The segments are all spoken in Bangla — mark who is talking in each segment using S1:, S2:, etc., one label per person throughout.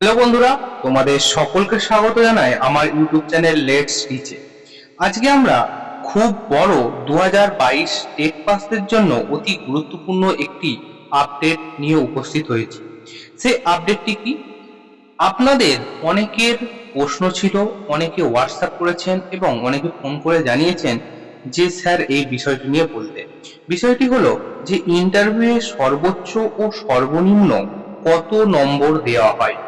S1: হ্যালো বন্ধুরা, তোমাদের সকলকে স্বাগত জানাই আমার ইউটিউব চ্যানেল লেটস রিচে আজকে আমরা খুব বড় দু হাজার বাইশ টেট পাসদের জন্য অতি গুরুত্বপূর্ণ একটি আপডেট নিয়ে উপস্থিত হয়েছি। সেই আপডেটটি কি? আপনাদের অনেকের প্রশ্ন ছিল, অনেকে হোয়াটসঅ্যাপ করেছেন এবং অনেকে ফোন করে জানিয়েছেন যে স্যার এই বিষয়টি নিয়ে বলতে। বিষয়টি হলো যে ইন্টারভিউয়ে সর্বোচ্চ ও সর্বনিম্ন কত নম্বর দেওয়া হয়?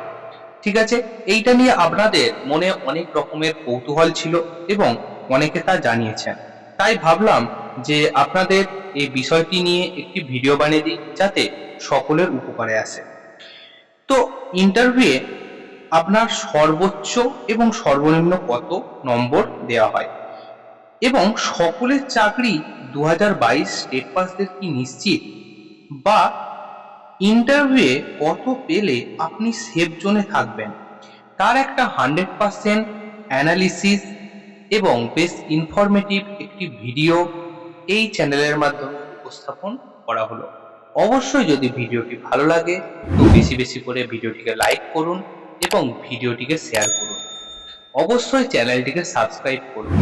S1: ঠিক আছে? এইটা নিয়ে আপনাদের মনে অনেক রকমের কৌতূহল ছিল এবং অনেকে তা জানিয়েছেন। তাই ভাবলাম যে আপনাদের এই বিষয়টি নিয়ে একটি ভিডিও বানিয়ে দিই, যাতে সকলের উপকারে আসে। তো ইন্টারভিউয়ে আপনার সর্বোচ্চ এবং সর্বনিম্ন কত নম্বর দেওয়া হয়? এবং সকলের চাকরি দু হাজার বাইশ স্টেট পাসদের কি নিশ্চিত? বা ইন্টারভিউয়ে কত পেলে আপনি সেফ জোনে থাকবেন? তার একটা হান্ড্রেড পার্সেন্ট অ্যানালিসিস এবং বেশ ইনফরমেটিভ একটি ভিডিও এই চ্যানেলের মাধ্যমে উপস্থাপন করা হলো। অবশ্যই যদি ভিডিওটি ভালো লাগে, তো বেশি বেশি করে ভিডিওটিকে লাইক করুন এবং ভিডিওটিকে শেয়ার করুন। অবশ্যই চ্যানেলটিকে সাবস্ক্রাইব করুন।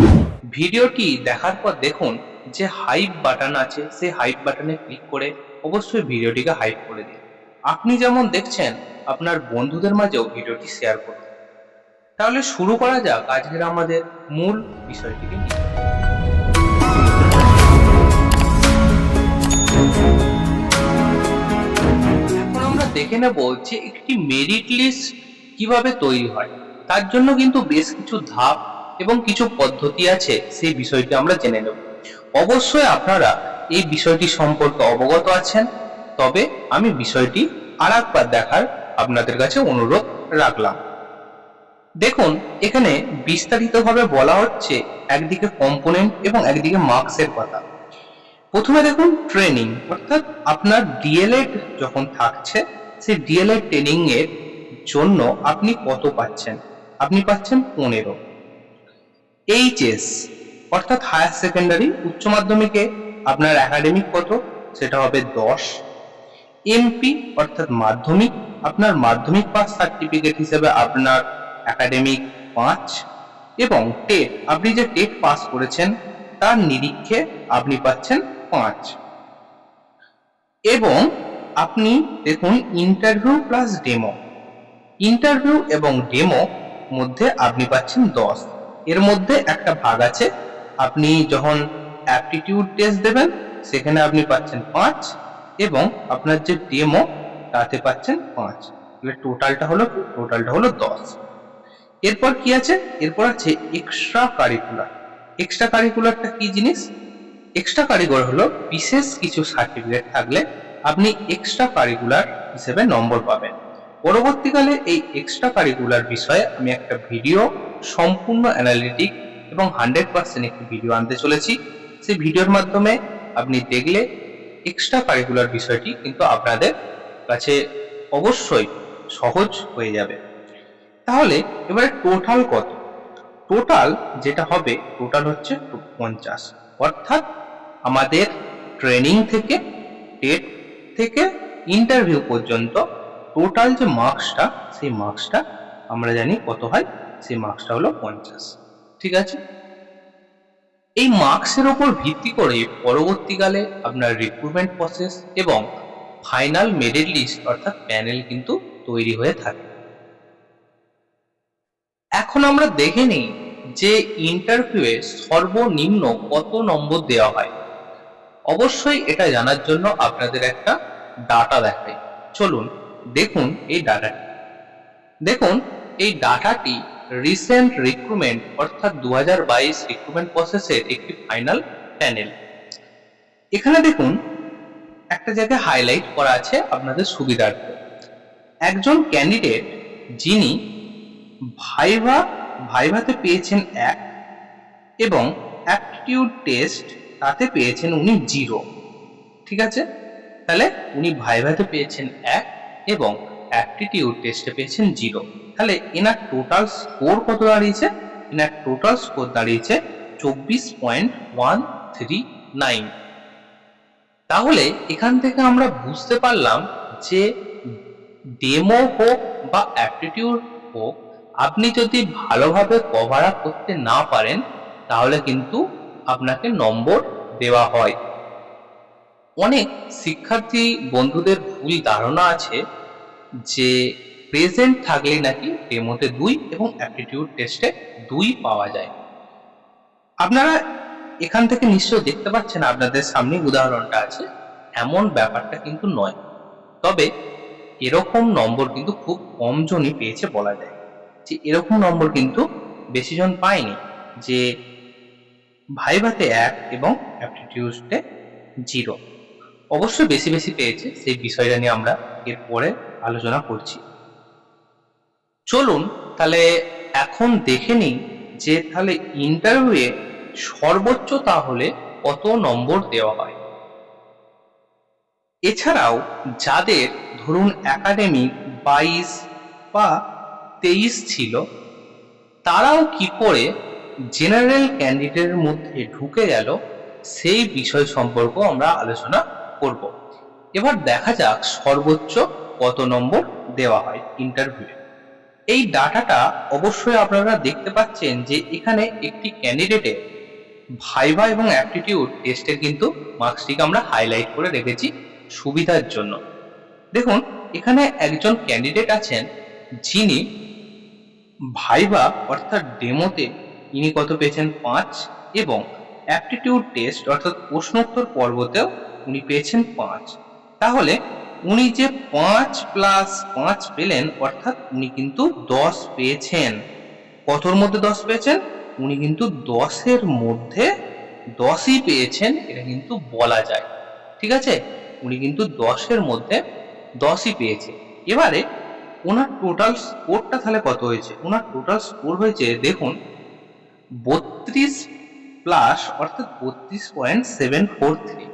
S1: ভিডিওটি দেখার পর দেখুন যে হাইপ বাটন আছে, সেই হাইপ বাটনে ক্লিক করে অবশ্যই ভিডিওটিকে হাইপ করে দিন। আপনি যেমন দেখছেন, আপনার বন্ধুদের মাঝেও ভিডিওটি শেয়ার করুন। তাহলে শুরু করা যাক আজকের আমাদের মূল বিষয়টিকে নিয়ে। এখন আমরা দেখে নেব যে একটি মেরিট লিস্ট কীভাবে তৈরি হয়। তার জন্য কিন্তু বেশ কিছু ধাপ এবং কিছু পদ্ধতি আছে, সেই বিষয়টি আমরা জেনে নেব। অবশ্যই আপনারা এই বিষয়টি সম্পর্কে অবগত আছেন, তবে আমি বিষয়টি আর একবার দেখার আপনাদের কাছে অনুরোধ রাখলাম। দেখুন, এখানে বিস্তারিতভাবে বলা হচ্ছে একদিকে কম্পোনেন্ট এবং একদিকে মার্কসের কথা। প্রথমে দেখুন ট্রেনিং অর্থাৎ আপনার ডিএলএড যখন থাকছে, সেই ডিএলএড ট্রেনিং এর জন্য আপনি কত পাচ্ছেন? আপনি পাচ্ছেন পনেরো। এইচএস অর্থাৎ হায়ার সেকেন্ডারি উচ্চ মাধ্যমিকে আপনার একাডেমিক কত? সেটা হবে দশ। এমপি অর্থাৎ মাধ্যমিক, আপনার মাধ্যমিক পাস সার্টিফিকেট হিসেবে আপনার একাডেমিক পাঁচ। এবং টেট আপনি যে টেট পাস করেছেন, তার নিরীক্ষে আপনি পাচ্ছেন পাঁচ। এবং আপনি দেখুন ইন্টারভিউ প্লাস ডেমো ইন্টারভিউ এবং ডেমো মধ্যে আপনি পাচ্ছেন দশ। এর মধ্যে একটা ভাগ আছে। আপনি যখন অ্যাপটিটিউড টেস্ট দেবেন, সেখানে আপনি পাচ্ছেন পাঁচ এবং আপনার যে ডেমো তাতে পাচ্ছেন পাঁচ। টোটালটা হলো টোটালটা হলো দশ। এরপর কি আছে? এরপর আছে এক্সট্রা কারিকুলার এক্সট্রা কারিকুলারটা কি জিনিস? এক্সট্রা কারিকুলার হলো বিশেষ কিছু সার্টিফিকেট থাকলে আপনি এক্সট্রা কারিকুলার হিসেবে নম্বর পাবেন। পরবর্তীকালে এই এক্সট্রা কারিকুলার বিষয়ে আমি একটা ভিডিও সম্পূর্ণ অ্যানালিটিক এবং হান্ড্রেড পার্সেন্ট একটি ভিডিও আনতে চলেছি। সেই ভিডিওর মাধ্যমে আপনি দেখলে এক্সট্রা কারিকুলার বিষয়টি কিন্তু আপনাদের কাছে অবশ্যই সহজ হয়ে যাবে। তাহলে এবারে টোটাল কত? টোটাল যেটা হবে টোটাল হচ্ছে পঞ্চাশ। অর্থাৎ আমাদের ট্রেনিং থেকে টেট থেকে ইন্টারভিউ পর্যন্ত টোটাল যে মার্কসটা সেই মার্কসটা আমরা জানি কত হয়? সেই মার্কসটা হলো পঞ্চাশ। ঠিক আছে? এই মার্কসের উপর ভিত্তি করে পরবর্তীকালে আপনার রিক্রুটমেন্ট প্রসেস এবং ফাইনাল মেরিট লিস্ট অর্থাৎ প্যানেল কিন্তু তৈরি হয়ে থাকে। এখন আমরা দেখে নিই যে ইন্টারভিউয়ে সর্বনিম্ন কত নম্বর দেওয়া হয়। অবশ্যই এটা জানার জন্য আপনাদের একটা ডাটা দেখাই। চলুন দেখুন এই ডাটাটি দেখুন, এই ডাটাটি রিসেন্ট রিক্রুটমেন্ট অর্থাৎ দু হাজার বাইশ রিক্রুটমেন্ট প্রসেসের একটি ফাইনাল প্যানেল এখানে দেখুন, একটা জায়গায় হাইলাইট করা আছে আপনাদের সুবিধার্থে। একজন ক্যান্ডিডেট যিনি ভাইভা, ভাইভাতে পেয়েছেন এক এবং অ্যাপটিটিউড টেস্ট তাতে পেয়েছেন উনি জিরো ঠিক আছে? তাহলে উনি ভাইভাতে পেয়েছেন এক এবং অ্যাপটিটিউড টেস্টে পেয়েছেন জিরো তাহলে এনার টোটাল স্কোর কত দাঁড়িয়েছে? এনার টোটাল স্কোর দাঁড়িয়েছে চব্বিশ পয়েন্ট ওয়ান থ্রি নাইন তাহলে এখান থেকে আমরা বুঝতে পারলাম যে ডেমো হোক বা অ্যাপটিটিউড হোক, আপনি যদি ভালোভাবে কভার আপ করতে না পারেন, তাহলে কিন্তু আপনাকে নম্বর দেওয়া হয়। অনেক শিক্ষার্থী বন্ধুদের ভুল ধারণা আছে যে প্রেজেন্ট থাকলেই নাকি ডেমোতে দুই এবং অ্যাপটিটিউড টেস্টে দুই পাওয়া যায়। আপনারা এখান থেকে নিশ্চয় দেখতে পাচ্ছেন আপনাদের সামনে উদাহরণটা আছে, এমন ব্যাপারটা কিন্তু নয়। তবে এরকম নম্বর কিন্তু খুব কম জনই পেয়েছে বলা যায়। যে এরকম নম্বর কিন্তু বেশি জন পায়নি যে ভাইভাতে এক এবং অ্যাপটিটিউডে জিরো। অবশ্যই বেশি বেশি পেয়েছে, সেই বিষয়টা নিয়ে আমরা এরপরে আলোচনা করছি। চলুন তাহলে এখন দেখে নিই যে তাহলে ইন্টারভিউয়ে সর্বোচ্চ তাহলে কত নম্বর দেওয়া হয়। এছাড়াও যাদের ধরুন একাডেমিক বাইশ বা তেইশ ছিল, তারাও কি করে জেনারেল ক্যান্ডিডেটের মধ্যে ঢুকে গেল সেই বিষয় সম্পর্ক আমরা আলোচনা করব। এবার দেখা যাক সর্বোচ্চ কত নম্বর দেওয়া হয় ইন্টারভিউ এই ডাটাটা অবশ্যই আপনারা দেখতে পাচ্ছেন যে এখানে একটি ক্যান্ডিডেটের ভাইভা এবং অ্যাপটিটিউড টেস্টের কিন্তু মার্কসটিকে আমরা হাইলাইট করে রেখেছি সুবিধার জন্য। দেখুন, এখানে একজন ক্যান্ডিডেট আছেন যিনি ভাইভা অর্থাৎ ডেমোতে ইনি কত পেয়েছেন? পাঁচ এবং অ্যাপটিটিউড টেস্ট অর্থাৎ প্রশ্নোত্তর পর্বতেও উনি পেয়েছেন পাঁচ। তাহলে উনি যে পাঁচ প্লাস পাঁচ পেলেন, অর্থাৎ উনি কিন্তু দশ পেয়েছেন। কতর মধ্যে দশ পেয়েছেন? উনি কিন্তু দশের মধ্যে দশই পেয়েছেন, এটা কিন্তু বলা যায়। ঠিক আছে? উনি কিন্তু দশের মধ্যে দশই পেয়েছে। এবারে ওনার টোটাল স্কোরটা তাহলে কত হয়েছে? ওনার টোটাল স্কোর হয়েছে, দেখুন, বত্রিশ প্লাস অর্থাৎ বত্রিশ পয়েন্ট সেভেন ফোর থ্রি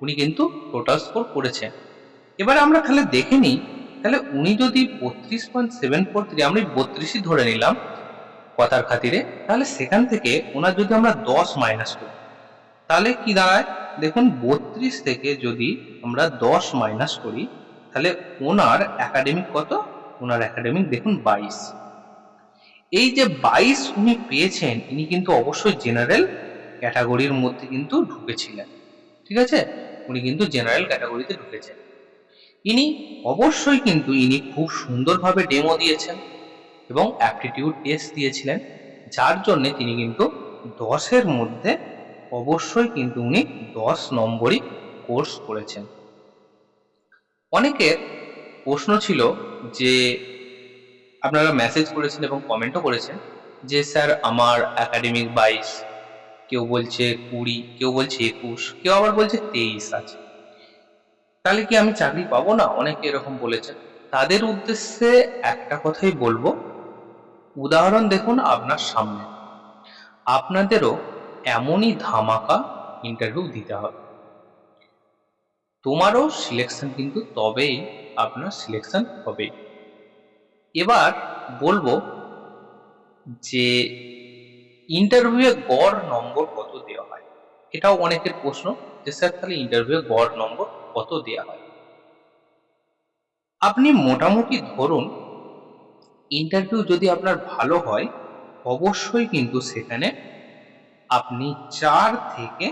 S1: উনি কিন্তু টোটাল স্কোর করেছেন। এবারে আমরা তাহলে দেখে নিই, তাহলে উনি যদি বত্রিশ পয়েন্ট সেভেন ফোর থ্রি আমরা বত্রিশই ধরে নিলাম কথার খাতিরে, তাহলে সেখান থেকে ওনার যদি আমরা দশ মাইনাস করি, তাহলে কি দাঁড়ায়? দেখুন বত্রিশ থেকে যদি আমরা দশ মাইনাস করি, তাহলে ওনার একাডেমিক কত? ওনার একাডেমিক দেখুন বাইশ। এই যে বাইশ উনি পেয়েছেন, ইনি কিন্তু অবশ্যই জেনারেল ক্যাটাগরির মধ্যে কিন্তু ঢুকেছিলেন, ঠিক আছে? উনি কিন্তু জেনারেল ক্যাটাগরিতে ঢুকেছেন। ইনি অবশ্যই কিন্তু ইনি খুব সুন্দরভাবে ডেমো দিয়েছেন এবং অ্যাপটিটিউড টেস্ট দিয়েছিলেন, যার জন্যে তিনি কিন্তু দশের মধ্যে অবশ্যই কিন্তু উনি দশ নম্বরই কোর্স করেছেন। অনেকের প্রশ্ন ছিল যে, আপনারা মেসেজ করেছেন এবং কমেন্টও করেছেন যে, স্যার, আমার একাডেমিক বাইশ, কেউ বলছে কুড়ি, কেউ বলছে একুশ, কেউ আবার বলছে তেইশ আছে। তাহলে কি আমি চাকরি পাবো না? অনেকে এরকম বলেছেন। তাদের উদ্দেশ্যে একটা কথাই বলব। উদাহরণ দেখুন আপনার সামনে। আপনাদেরও এমনই ধামাকা ইন্টারভিউ দিতে হবে। তোমারও সিলেকশন কিন্তু তবেই আপনার সিলেকশন হবে। এবার বলব যে ইন্টারভিউয়ে গড় নম্বর কত দেওয়া হয়? এটাও অনেকের প্রশ্ন যে, স্যার, তাহলে ইন্টারভিউয়ে গড় নম্বর কত দেওয়া হয়? আপনি মোটামুটি ধরুন ইন্টারভিউ যদি আপনার ভালো হয়, অবশ্যই কিন্তু সেখানে আপনি চার থেকে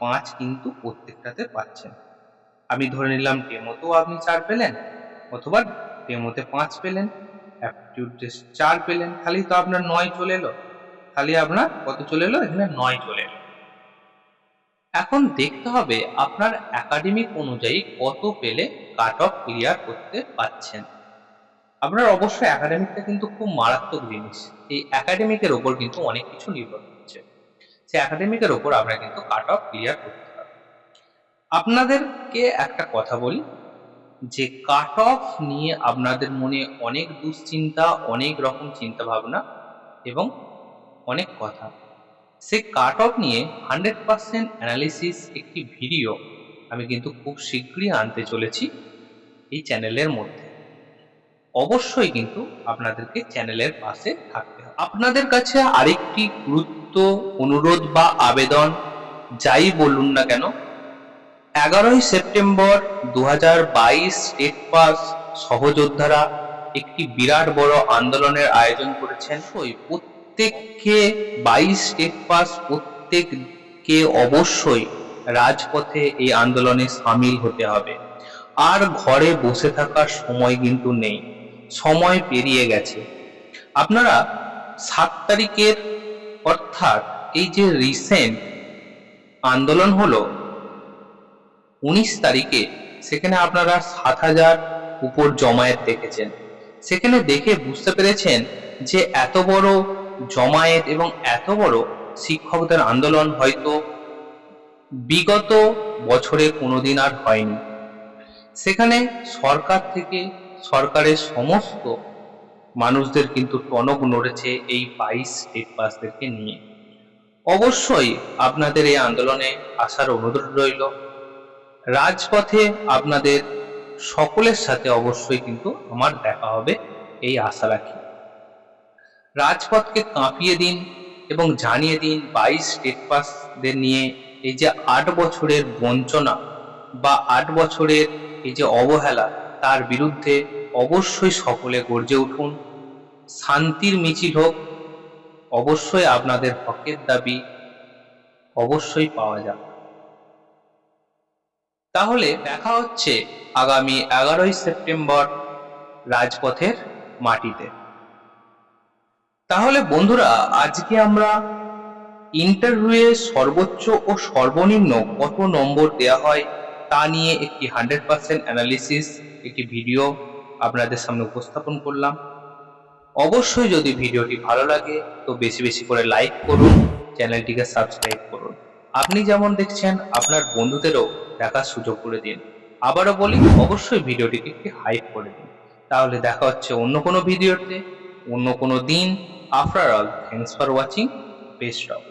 S1: পাঁচ কিন্তু প্রত্যেকটাতে পাচ্ছেন। আমি ধরে নিলাম ডেমোতেও আপনি চার পেলেন, অথবা ডেমোতে পাঁচ পেলেন অ্যাপটিটিউড টেস্ট চার পেলেন খালি তো আপনার নয় চলে এলো। খালি আপনার কত চলে এলো? এখানে নয় চলে এলো। এখন দেখতে হবে আপনার একাডেমিক অনুযায়ী কত পেলে কাট অফ ক্লিয়ার করতে পাচ্ছেন আপনার অবশ্যই একাডেমিকটা কিন্তু খুব মারাত্মক জিনিস। এই একাডেমিকের ওপর কিন্তু অনেক কিছু নির্ভর করছে। সেই একাডেমিকের ওপর আমরা কিন্তু কাট অফ ক্লিয়ার করতে পারব। আপনাদেরকে একটা কথা বলি, যে কাট অফ নিয়ে আপনাদের মনে অনেক দুশ্চিন্তা, অনেক রকম চিন্তা ভাবনা এবং অনেক কথা। সে কাট অফ নিয়ে হান্ড্রেড পার্সেন্ট অ্যানালিসিস একটি ভিডিও আমি কিন্তু খুব শীঘ্রই আনতে চলেছি এই চ্যানেলের মধ্যে। অবশ্যই কিন্তু আপনাদেরকে চ্যানেলের পাশে থাকতে হবে। আপনাদের কাছে আরেকটি গুরুত্ব, অনুরোধ বা আবেদন, যাই বলুন না কেন, এগারোই সেপ্টেম্বর দু হাজার বাইশ স্টেট পাস সহযোদ্ধারা একটি বিরাট বড় আন্দোলনের আয়োজন করেছেন। ওই প্রত্যেককে বাইশ স্টেট পাস প্রত্যেককে অবশ্যই রাজপথে এই আন্দোলনে সামিল হতে হবে। আর ঘরে বসে থাকার সময় কিন্তু নেই। সময় পেরিয়ে গেছে। আপনারা সাত তারিখের অর্থাৎ এই যে রিসেন্ট আন্দোলন হলো, উনিশ তারিখে সেখানে আপনারা সাত হাজার উপর জমায়েত দেখেছেন। সেখানে দেখে বুঝতে পেরেছেন যে এত বড় জমায়েত এবং এত বড় শিক্ষকদের আন্দোলন হয়তো বিগত বছরে কোনোদিন আর হয়নি। সেখানে সরকার থেকে সরকারের সমস্ত মানুষদের কিন্তু টনক নড়েছে এই বাইশ স্টেট পাসদেরকে নিয়ে। অবশ্যই আপনাদের এই আন্দোলনে আসার অনুরোধ রইল। রাজপথে আপনাদের সকলের সাথে অবশ্যই কিন্তু আমার দেখা হবে, এই আশা রাখি। রাজপথকে কাঁপিয়ে দিন এবং জানিয়ে দিন বাইশ স্টেট পাসদের নিয়ে এই যে আট বছরের বঞ্চনা বা আট বছরের এই যে অবহেলা, তার বিরুদ্ধে অবশ্যই সকলে গর্জে উঠুন। শান্তির মিছিল হোক, অবশ্যই আপনাদের হকের দাবি অবশ্যই পাওয়া যাবে। তাহলে দেখা হচ্ছে আগামী এগারোই সেপ্টেম্বর রাজপথের মাটিতে। তাহলে বন্ধুরা, আজকে আমরা ইন্টারভিউয়ে সর্বোচ্চ ও সর্বনিম্ন কত নম্বর দেওয়া হয় তা নিয়ে একটি হান্ড্রেড পার্সেন্ট অ্যানালিসিস একটি ভিডিও আপনাদের সামনে উপস্থাপন করলাম। অবশ্যই যদি ভিডিওটি ভালো লাগে, তো বেশি বেশি করে লাইক করুন চ্যানেলটিকে সাবস্ক্রাইব করুন। আপনি যেমন দেখছেন, আপনার বন্ধুদেরও দেখার সুযোগ করে দিন। আবারও বলি, অবশ্যই ভিডিওটিকে একটি হাইপ করে দিন। তাহলে দেখা হচ্ছে অন্য কোনো ভিডিওতে অন্য কোনো দিন After all, thanks for watching. Peace out.